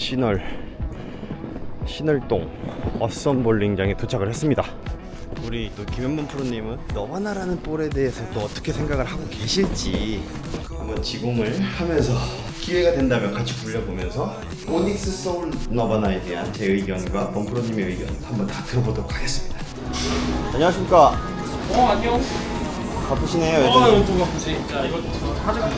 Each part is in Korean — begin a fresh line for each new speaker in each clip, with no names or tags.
신월 신월동 어썸 볼링장에 도착을 했습니다. 우리 또 김현범 프로님은 너바나라는 볼에 대해서 또 어떻게 생각을 하고 계실지 한번 지공을 하면서 기회가 된다면 같이 굴려보면서 오닉스 소울 너바나에 대한 제 의견과 범 프로님의 의견 한번 다 들어보도록 하겠습니다. 안녕하십니까.
어 안녕.
바쁘시네요.
어
요즘.
이거 좀 바쁘지. 자 이거 가져가.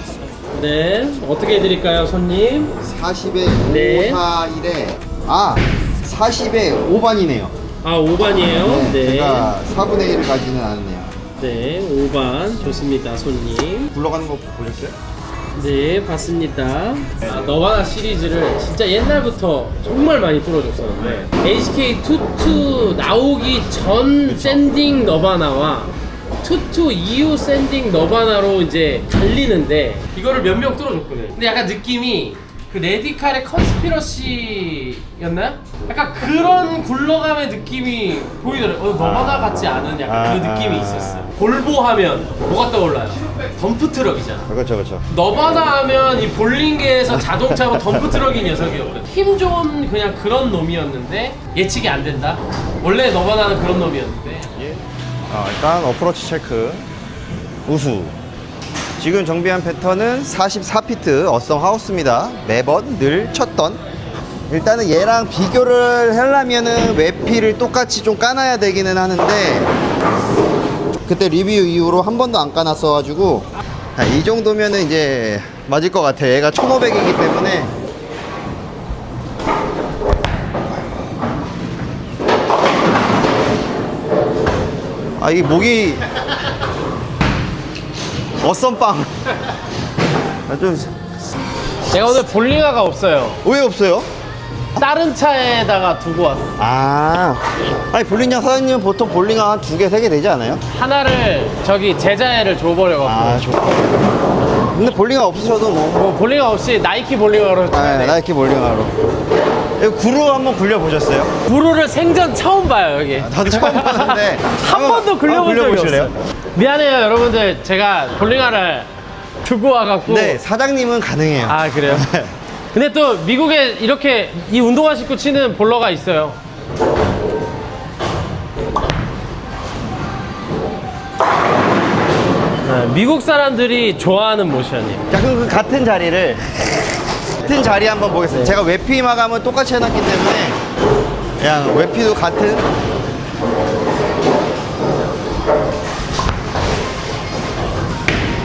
네 어떻게 해드릴까요 손님?
40에
네.
541에 아 40에 5반이네요.
아 5반이에요. 네.
제가 4분의 1을 가지는 않네요.
네 5반 좋습니다 손님.
굴러가는 거 보셨어요?
네 봤습니다. 아, 너바나 시리즈를 진짜 옛날부터 정말 많이 뚫어줬었는데 HK 투투 나오기 전 샌딩 너바나와 투투 이후 샌딩 너바나로 이제 갈리는데 이거를 몇 명 뚫어줬거든. 근데 약간 느낌이 그 레디칼의 컨스피러시였나요? 약간 그런 굴러감의 느낌이 보이더라고요. 어, 너바나 같지 않은 약간 그
아,
느낌이
아.
있었어요. 볼보 하면 뭐가 떠올라요? 덤프 트럭이잖아.
그렇죠 그렇죠.
너바나 하면 이 볼링계에서 자동차고 덤프 트럭인 녀석이었거든. 힘 좋은 그냥 그런 놈이었는데 예측이 안 된다. 원래 너바나는 그런 놈이었는데.
예. 아, 일단 어프로치 체크 우수. 지금 정비한 패턴은 44피트 어썸 하우스입니다. 매번 늘 쳤던. 일단은 얘랑 비교를 하려면은 외피를 똑같이 좀 까놔야 되기는 하는데 그때 리뷰 이후로 한 번도 안 까놨어 가지고 아, 이 정도면은 이제 맞을 것 같아. 얘가 1500이기 때문에 아 이게 목이 어썸빵 아, 좀
제가 오늘 볼링화가 없어요.
왜 없어요?
다른 차에다가 두고 왔어.
아 아니 볼링장 사장님은 보통 볼링화 한 두 개, 세 개 되지 않아요?
하나를 저기 제자애를 줘버려갖고.
아 좋다 근데 볼링화 없으셔도 뭐
뭐 볼링화 없이 나이키 볼링화로
아,
쳐야 돼.
나이키 볼링화로 구루 한번 굴려보셨어요?
구루를 생전 처음 봐요 여기.
나도 처음 봤는데
한 번도 굴려본 적이 없어요. 미안해요 여러분들 제가 볼링화를 두고 와갖고.
네 사장님은 가능해요
아 그래요? 근데 또 미국에 이렇게 이 운동화 신고 치는 볼러가 있어요. 네, 미국 사람들이 좋아하는 모션이에요.
자 그럼 그 같은 자리를 같은 자리 한번 보겠습니다 제가 외피 마감은 똑같이 해놨기 때문에 그냥 외피도 같은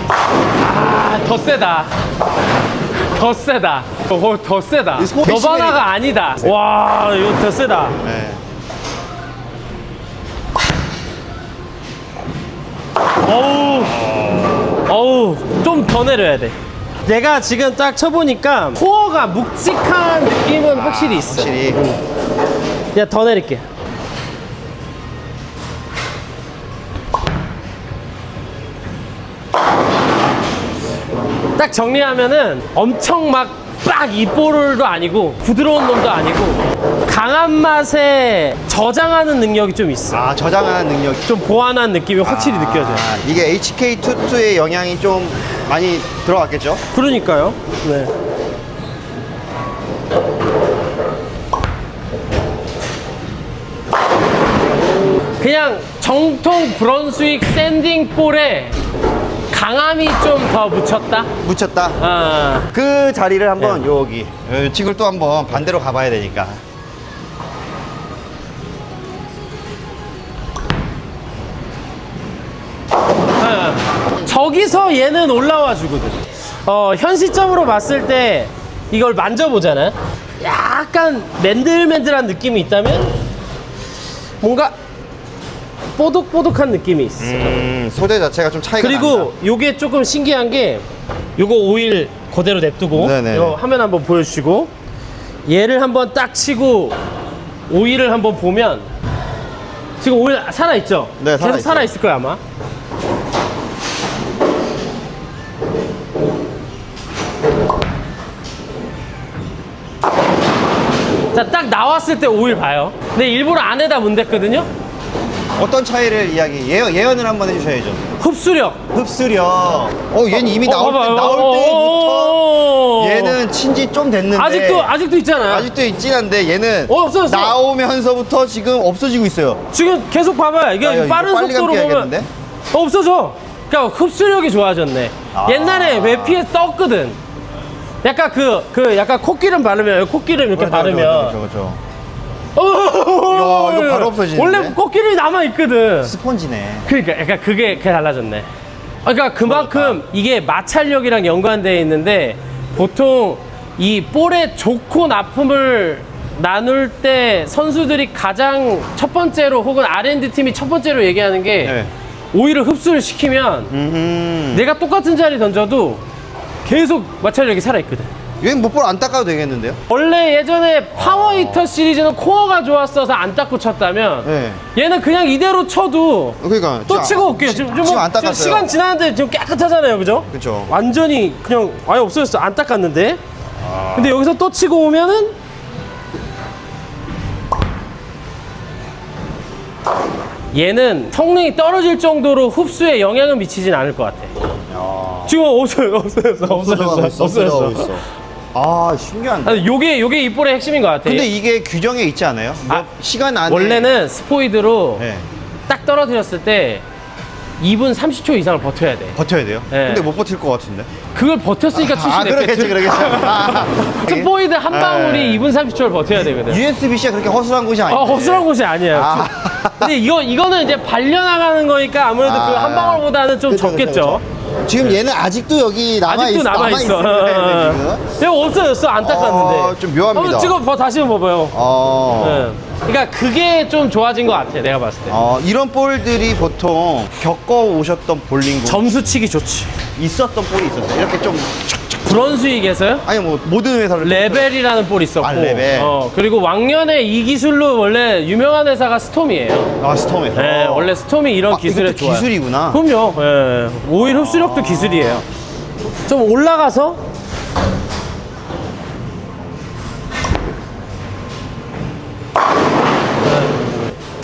아, 더 세다. 더 세다. 어, 더 세다.
이 소리
너바나가 아니다. 와, 이거 더 세다.
네.
어우, 어우, 좀 더 내려야 돼. 내가 지금 딱 쳐보니까 코어가 묵직한 느낌은 확실히 있어.
확실히
야, 더 내릴게. 딱 정리하면은 엄청 막 빡 이볼도 아니고 부드러운 놈도 아니고 강한 맛에 저장하는 능력이 좀 있어.
아 저장하는 능력
좀 보완한 느낌이 확실히 느껴져요.
아, 이게 HK22의 영향이 좀 많이 들어갔겠죠?
그러니까요. 네. 그냥 정통 브런스윅 샌딩 볼에 강함이 좀 더 묻혔다.
묻혔다.
아,
그 자리를 한번
네.
여기 어, 지금 또 한번 반대로 가봐야 되니까.
아. 저기서 얘는 올라와 주거든. 어, 현 시점으로 봤을 때 이걸 만져보잖아. 약간 맨들맨들한 느낌이 있다면 뭔가 뽀득뽀득한 느낌이 있어.
음, 소재 자체가 좀 차이가
그리고. 요게 조금 신기한 게 요거 오일 그대로 냅두고
네네.
요 화면 한번 보여주시고 얘를 한번 딱 치고 오일을 한번 보면 지금 오일 살아있죠?
네,
계속
살아있어요.
살아있을 거야 아마 자 딱 나왔을 때 오일 봐요 근데 일부러 안에다 문댔거든요
어떤 차이를 이야기 예언, 예언을 한번 해주셔야죠.
흡수력.
흡수력. 어, 얘는 이미
어,
나올 때
봐봐요.
나올
어,
때부터
어, 어.
얘는 친지 좀 됐는데
아직도 아직도 있잖아요.
아직도 있긴 한데 얘는
어, 없어졌어.
나오면서부터 지금 없어지고 있어요.
지금 계속 봐봐요. 이게
아, 야, 이거
빠른
빨리
속도로 보면
감겨야겠는데?
어, 없어져. 그러니까 흡수력이 좋아졌네.
아.
옛날에 외피에 떴거든. 약간 그, 그 약간 콧기름 바르면 콧기름 이렇게 바르면
그렇죠, 그렇죠.
어,
야, 이거 바로 없어지는데?
원래 꽃길이 남아 있거든.
스펀지네.
그러니까 약간 그게 그게 달라졌네. 그러니까 그만큼 이게 마찰력이랑 연관되어 있는데 보통 이 볼의 좋고 나쁨을 나눌 때 선수들이 가장 첫 번째로 혹은 R&D 팀이 첫 번째로 얘기하는 게
네.
오히려 흡수를 시키면
음.
내가 똑같은 자리 던져도 계속 마찰력이 살아있거든.
얘는 못볼 안 닦아도 되겠는데요?
원래 예전에 파워 히터 시리즈는 코어가 좋았어서 안 닦고 쳤다면
네.
얘는 그냥 이대로 쳐도
그러니까
또
지금
치고
안-
올게요. 지금,
지금,
뭐-
안 닦았어요.
시간 지났는데 지금 깨끗하잖아요, 그죠?
그쵸.
완전히 그냥 아예 없어졌어. 안 닦았는데.
아.
근데 여기서 또 치고 오면은 얘는 성능이 떨어질 정도로 흡수에 영향을 미치진 않을 것 같아.
야.
지금 없어요, 없어졌어.
없어져가고
없어졌어.
아 신기한데.
요게 요게 이 볼의 핵심인 것 같아.
근데 이게 규정에 있지 않아요? 뭐
아,
시간 안에
원래는 스포이드로
네.
딱 떨어뜨렸을 때 2분 30초 이상을 버텨야 돼.
버텨야 돼요.
네.
근데 못 버틸 것 같은데.
그걸 버텼으니까
아
출시됐겠지.
그러겠지 그러겠지. 아,
스포이드 한 방울이
네.
2분 30초를 버텨야 되거든.
USB-C가 그렇게 허술한 곳이 아닌데.
어, 허술한 곳이 아니에요.
아.
근데 이거, 이거는 이제 발려 나가는 거니까 아무래도 그
아.
한 방울보다는 좀
그쵸, 그쵸,
적겠죠.
그쵸. 지금 얘는 아직도 여기 남아
아직도
있어.
남아 있어.
남아있어요, 지금.
이거 없어졌어. 안 닦았는데.
어, 좀 묘합니다.
한번 찍어 봐, 다시 한번 봐봐요.
어.
네. 그러니까 그게 좀 좋아진 것 같아, 내가 봤을 때.
어, 이런 볼들이 보통 겪어 오셨던 볼링구
점수 치기 좋지.
있었던 볼이 있었어요. 이렇게 좀.
브런스윅에서요?
아니 뭐 모든 회사를
레벨이라는 볼이 있었고
아, 레벨.
어, 그리고 왕년에 이 기술로 원래 유명한 회사가 스톰이에요
아 스톰에.
네, 원래 스톰이 이런
아,
기술에
이것도
좋아요
기술이구나.
그럼요 예. 오일 흡수력도 기술이에요 좀 올라가서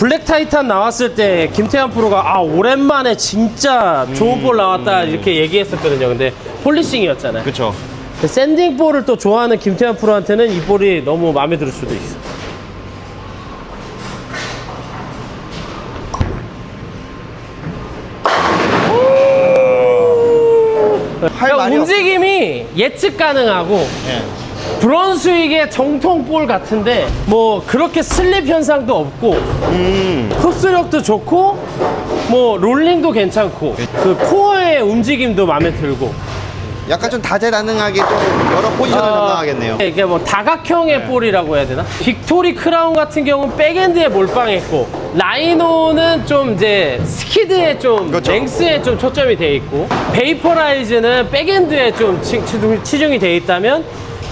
블랙 타이탄 나왔을 때 김태환 프로가 아 오랜만에 진짜 좋은 볼 나왔다 이렇게 얘기했었거든요 근데 폴리싱이었잖아요
그렇죠.
그 샌딩 볼을 또 좋아하는 김태환 프로한테는 이 볼이 너무 마음에 들 수도 있어.
할
그러니까
말이 없.
움직임이 예측 가능하고
예.
브런스윅의 정통 볼 같은데 뭐 그렇게 슬립 현상도 없고
음.
흡수력도 좋고 뭐 롤링도 괜찮고 그 코어의 움직임도 마음에 들고
약간 좀 다재다능하게 좀 여러 포지션을 담당하겠네요.
아, 이게 뭐 다각형의 볼이라고 해야 되나? 빅토리 크라운 같은 경우는 백엔드에 몰빵했고 라이노는 좀 이제 스키드에 좀
그렇죠.
랭스에 좀 초점이 돼 있고 베이퍼라이즈는 백엔드에 좀 치, 치중이 돼 있다면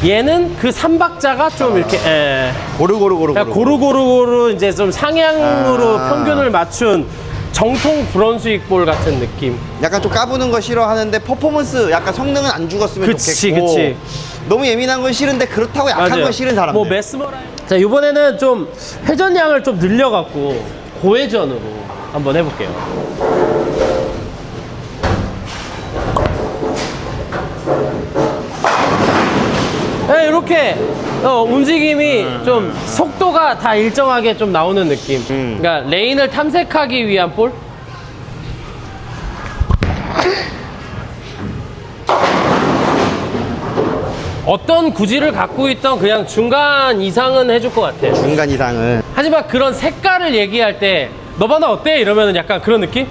얘는 그 삼박자가 좀 이렇게 에,
고루고루 고루.
그러니까 고루고루 고루 이제 좀 상향으로
아.
평균을 맞춘 정통 브런스윅 볼 같은 느낌.
약간 좀 까부는 거 싫어하는데 퍼포먼스 약간 성능은 안 죽었으면
그치,
좋겠고.
그치.
너무 예민한 건 싫은데 그렇다고 약한
맞아요.
건 싫은 사람들.
뭐 메스머라이. 자 이번에는 좀 회전량을 좀 늘려갖고 고회전으로 한번 해볼게요. 네, 이렇게 어, 움직임이 좀 속도가 다 일정하게 좀 나오는 느낌.
음.
그러니까 레인을 탐색하기 위한 볼. 어떤 구질을 갖고 있던 그냥 중간 이상은 해줄 것 같아.
중간 이상은.
하지만 그런 색깔을 얘기할 때 너바나 어때? 이러면 약간 그런 느낌?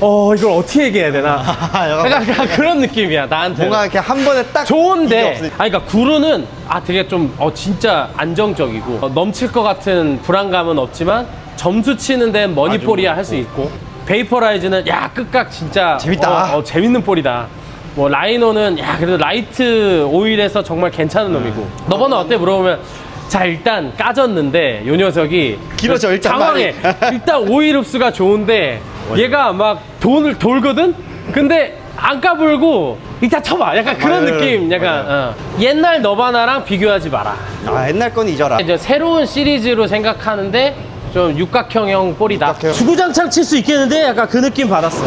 어 이걸 어떻게 얘기해야 되나? 약간, 약간 그런 느낌이야 나한테.
뭔가 이렇게 한 번에 딱. 이게
좋은데,
없으니까.
아니 그러니까 구루는 아 되게 좀 어, 진짜 안정적이고 어, 넘칠 것 같은 불안감은 없지만 점수 치는 데는 머니볼이야 할 수 있고 베이퍼라이즈는 야 끝각 진짜
재밌다.
어, 어, 재밌는 볼이다. 뭐 라이노는 야 그래도 라이트 오일에서 정말 괜찮은 놈이고 너번은 어때 물어보면 자 일단 까졌는데 요 녀석이
길어져, 일단 말이.
일단 오일 흡수가 좋은데 얘가 막 돈을 돌거든 근데 안 까불고 일단 쳐봐 약간 그런
맞아요.
느낌 약간 어. 옛날 너바나랑 비교하지 마라
아, 옛날 건 잊어라.
이제 새로운 시리즈로 생각하는데 좀 육각형형 볼이다.
육각형.
주구장창 칠 수 있겠는데 약간 그 느낌 받았어.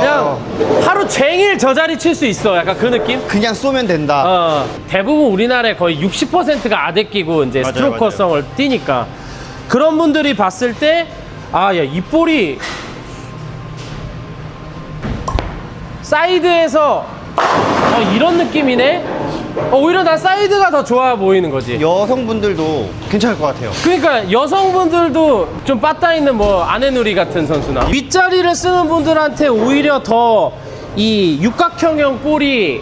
그냥 하루 종일 저 자리 칠 수 있어. 약간 그 느낌?
그냥 쏘면 된다.
어, 대부분 우리나라에 거의 60%가 아데끼고 이제
맞아요,
스트로커성을 띄니까 그런 분들이 봤을 때 아, 야, 이 볼이 사이드에서 어, 이런 느낌이네? 어, 오히려 난 사이드가 더 좋아 보이는 거지.
여성분들도 괜찮을 것 같아요.
그러니까 여성분들도 좀 빠따 있는 뭐 아내누리 같은 선수나 윗자리를 쓰는 분들한테 오히려 더 이 육각형형 볼이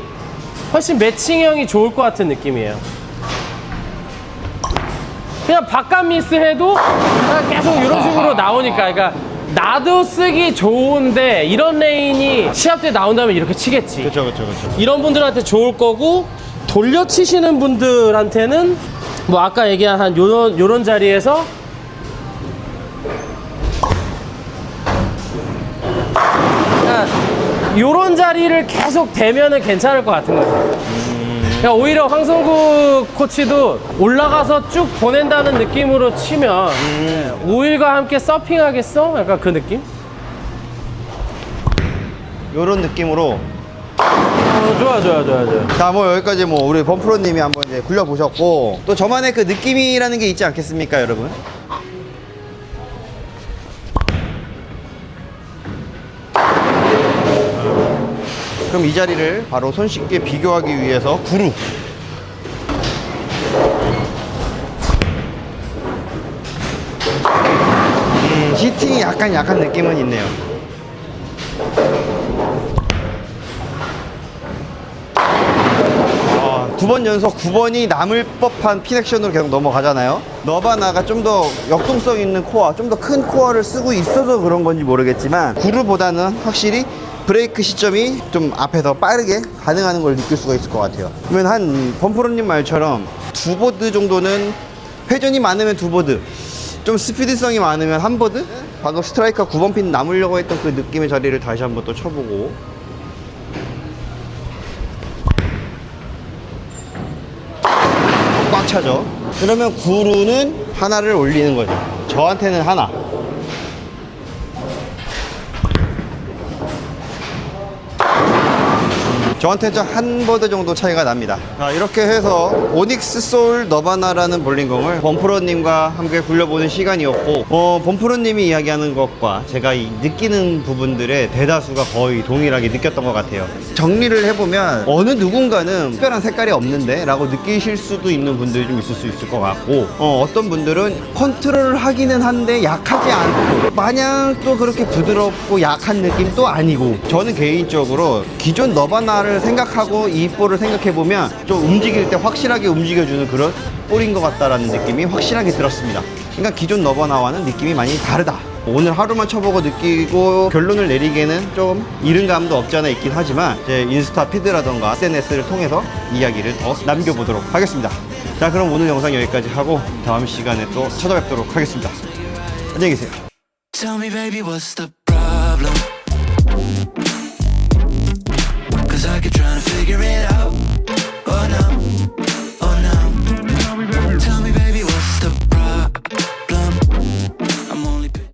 훨씬 매칭형이 좋을 것 같은 느낌이에요. 그냥 바깥 미스 해도 그냥 계속 이런 식으로 나오니까 그러니까 나도 쓰기 좋은데 이런 레인이 시합 때 나온다면 이렇게 치겠지.
그렇죠, 그렇죠, 그렇죠.
이런 분들한테 좋을 거고 돌려 치시는 분들한테는 뭐 아까 얘기한 한 요런 요런 자리에서 그러니까 요런 자리를 계속 대면은 괜찮을 것 같은 거죠. 그러니까 오히려 황성구 코치도 올라가서 쭉 보낸다는 느낌으로 치면 오일과 함께 서핑하겠어? 약간 그 느낌?
이런 느낌으로
어, 좋아 좋아 좋아 좋아.
자, 뭐 여기까지 뭐 우리 범프로님이 한번 이제 굴려보셨고 또 저만의 그 느낌이라는 게 있지 않겠습니까, 여러분? 그럼 이 자리를 바로 손쉽게 비교하기 위해서 구루 음, 히팅이 약간 약한 느낌은 있네요. 두번 연속 9번이 남을 법한 핀액션으로 계속 넘어가잖아요. 너바나가 좀 더 역동성 있는 코어, 좀 더 큰 코어를 쓰고 있어서 그런 건지 모르겠지만 구르보다는 확실히 브레이크 시점이 좀 앞에서 빠르게 반응하는 걸 느낄 수가 있을 것 같아요. 그러면 한 범프로님 말처럼 두 보드 정도는 회전이 많으면 두 보드, 좀 스피드성이 많으면 한 보드? 방금 스트라이커 9번 핀 남으려고 했던 그 느낌의 자리를 다시 한번 또 쳐보고 꽉 차죠. 그러면 구루는 하나를 올리는 거죠. 저한테는 하나. 저한테는 한 버드 정도 차이가 납니다. 자, 이렇게 해서 오닉스 소울 너바나라는 볼링공을 범프로님과 함께 굴려보는 시간이었고, 어, 범프로님이 이야기하는 것과 제가 이 느끼는 부분들의 대다수가 거의 동일하게 느꼈던 것 같아요. 정리를 해보면 어느 누군가는 특별한 색깔이 없는데 라고 느끼실 수도 있는 분들이 좀 있을 수 있을 것 같고, 어, 어떤 분들은 컨트롤을 하기는 한데 약하지 않고, 마냥 또 그렇게 부드럽고 약한 느낌도 아니고, 저는 개인적으로 기존 너바나를 생각하고 이 볼을 생각해보면 좀 움직일 때 확실하게 움직여주는 그런 볼인 것 같다라는 느낌이 확실하게 들었습니다. 그러니까 기존 너바나와는 느낌이 많이 다르다. 오늘 하루만 쳐보고 느끼고 결론을 내리기에는 좀 이른 감도 없지 않아 있긴 하지만 제 인스타 피드라던가 SNS를 통해서 이야기를 더 남겨보도록 하겠습니다. 자 그럼 오늘 영상 여기까지 하고 다음 시간에 또 찾아뵙도록 하겠습니다. 안녕히 계세요.
stuck at trying to figure it out